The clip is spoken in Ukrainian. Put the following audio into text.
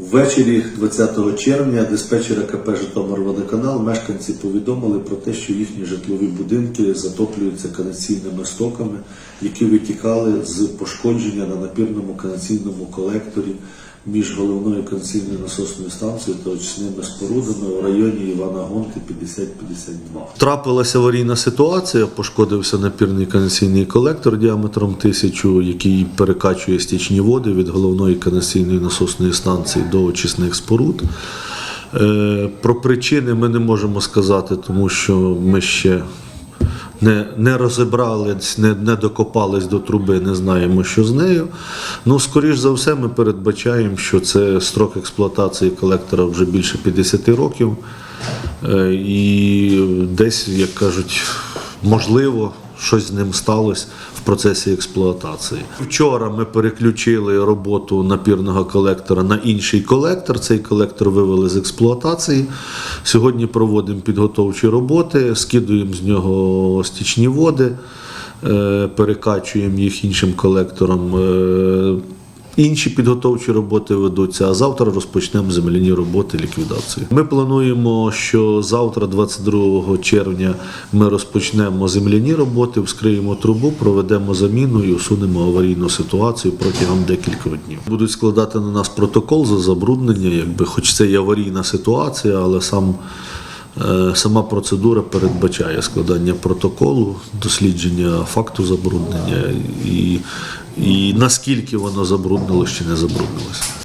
Ввечері 20 червня диспетчера КП Житомирводоканал мешканці повідомили про те, що їхні житлові будинки затоплюються канаційними стоками, які витікали з пошкодження на напірному канаційному колекторі між головною канаційною насосною станцією та очисними спорудами в районі Івана Гонти 50-52. Трапилася аварійна ситуація, пошкодився напірний канаційний колектор діаметром 1000, який перекачує стічні води від головної канаційної насосної станції до очисних споруд. Е, Про причини ми не можемо сказати, тому що ми ще не, не розібрались, не, не докопались до труби, не знаємо, що з нею. Ну, скоріш за все, ми передбачаємо, що це строк експлуатації колектора вже більше 50 років. Е, І десь, як кажуть, можливо, щось з ним сталося в процесі експлуатації. Вчора ми переключили роботу напірного колектора на інший колектор. Цей колектор вивели з експлуатації. Сьогодні проводимо підготовчі роботи, скидуємо з нього стічні води, е, перекачуємо їх іншим колектором. Інші підготовчі роботи ведуться, а завтра розпочнемо земляні роботи ліквідації. Ми плануємо, що завтра, 22 червня, ми розпочнемо земляні роботи, вскриємо трубу, проведемо заміну і усунемо аварійну ситуацію протягом декількох днів. Будуть складати на нас протокол за забруднення, якби, хоч це і аварійна ситуація, але сам. Е, Сама процедура передбачає складання протоколу, дослідження факту забруднення і, і наскільки воно забруднилось чи не забруднилось.